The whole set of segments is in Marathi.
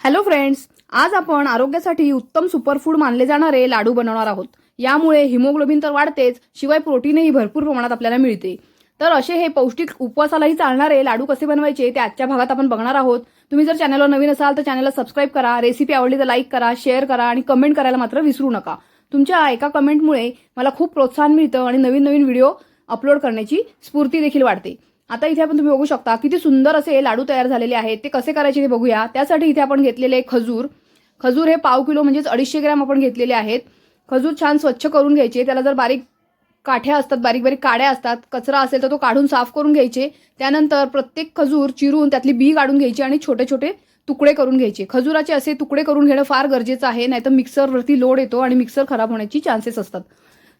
हॅलो फ्रेंड्स आज आपण आरोग्यासाठी उत्तम सुपरफूड मानले जाणारे लाडू बनवणार आहोत. यामुळे हिमोग्लोबिन तर वाढतेच शिवाय प्रोटीनही भरपूर प्रमाणात आपल्याला मिळते. तर असे हे पौष्टिक उपवासालाही चालणारे लाडू कसे बनवायचे ते आजच्या भागात आपण बघणार आहोत. तुम्ही जर चॅनलवर नवीन असाल तर चॅनलला सबस्क्राईब करा रेसिपी आवडली तर लाईक करा शेअर करा आणि कमेंट करायला मात्र विसरू नका. तुमच्या एका कमेंटमुळे मला खूप प्रोत्साहन मिळतं आणि नवीन नवीन व्हिडिओ अपलोड करण्याची स्फूर्ती देखील वाढते. आता इथे आपण तुम्ही बघू शकता किती सुंदर असे लाडू तयार झालेले आहेत. ते कसे करायचे ते बघूया. त्यासाठी इथे आपण घेतलेले खजूर. खजूर हे पाव किलो म्हणजेच अडीचशे ग्रॅम आपण घेतलेले आहेत. खजूर छान स्वच्छ करून घ्यायचे. त्याला जर बारीक काठ्या असतात बारीक बारीक काड्या असतात कचरा असेल तर तो काढून साफ करून घ्यायचे. त्यानंतर प्रत्येक खजूर चिरून त्यातली बी काढून घ्यायची आणि छोटे छोटे तुकडे करून घ्यायचे. खजुराचे असे तुकडे करून घेणं फार गरजेचं आहे नाहीतर मिक्सरवरती लोड येतो आणि मिक्सर खराब होण्याची चान्सेस असतात.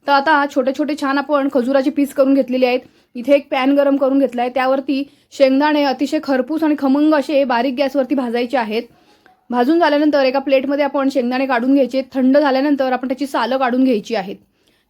तर आता छोटे छोटे छान आपण खजुराचे पीस करून घेतलेले आहेत. इथे एक पॅन गरम करून घेतला आहे त्यावरती शेंगदाणे अतिशय खरपूस आणि खमंग असे बारीक गॅसवरती भाजायचे आहेत. भाजून झाल्यानंतर एका प्लेटमध्ये आपण शेंगदाणे काढून घ्यायचे. थंड झाल्यानंतर आपण त्याची सालं काढून घ्यायची आहेत.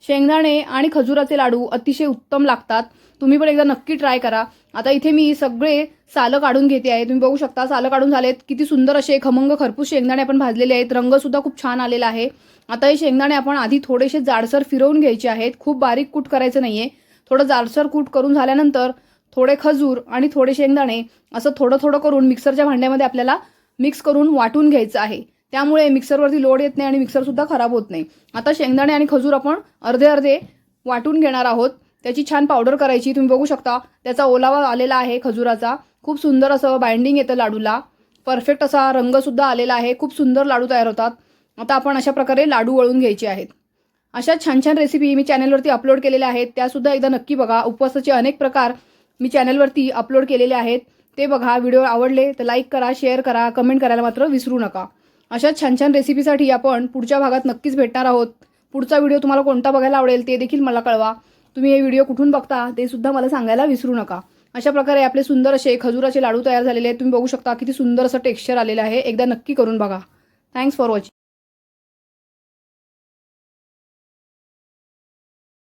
शेंगदाणे आणि खजुराचे लाडू अतिशय उत्तम लागतात. तुम्ही पण एकदा नक्की ट्राय करा. आता इथे मी सगळे सालं काढून घेते आहे. तुम्ही बघू शकता सालं काढून झालेत. किती सुंदर असे खमंग खरपूस शेंगदाणे आपण भाजलेले आहेत. रंगसुद्धा खूप छान आलेला आहे. आता हे शेंगदाणे आपण आधी थोडेसे जाडसर फिरवून घ्यायचे आहेत. खूप बारीक कूट करायचं नाही आहे थोडं जाडसर कूट करून झाल्यानंतर थोडे खजूर आणि थोडे शेंगदाणे असं थोडं थोडं करून मिक्सरच्या भांड्यामध्ये आपल्याला मिक्स करून वाटून घ्यायचं आहे. त्यामुळे मिक्सरवरती लोड येत नाही आणि मिक्सरसुद्धा खराब होत नाही. आता शेंगदाणे आणि खजूर आपण अर्धे अर्धे वाटून घेणार आहोत. त्याची छान पावडर करायची. तुम्ही बघू शकता त्याचा ओलावा आलेला आहे खजुराचा. खूप सुंदर असं बाइंडिंग येतं लाडूला. परफेक्ट असा रंगसुद्धा आलेला आहे. खूप सुंदर लाडू तयार होतात. आता आपण अशा प्रकारे लाडू वळून घ्यायचे आहेत. अशा छान छान रेसिपी मी चॅनलवरती अपलोड केलेल्या आहेत. त्यासुद्धा एकदा नक्की बघा. उपवासाचे अनेक प्रकार मी चॅनलवरती अपलोड केलेले आहेत. ते बघा. व्हिडिओ आवडले तर लाईक करा शेअर करा कमेंट करायला मात्र विसरू नका. अशा छान छान रेसिपीसाठी आपण पुढच्या भागात नक्कीच भेटणार आहोत. पुढचा व्हिडिओ तुम्हाला कोणता बघायला आवडेल ते देखील मला कळवा. तुम्ही हे व्हिडिओ कुठून बघता ते सुद्धा मला सांगायला विसरू नका. अशा प्रकारे आपले सुंदर असे खजुराचे लाडू तयार झालेले आहेत. तुम्ही बघू शकता किती सुंदर असं टेक्स्चर आलेलं आहे. एकदा नक्की करून बघा. Thanks for watching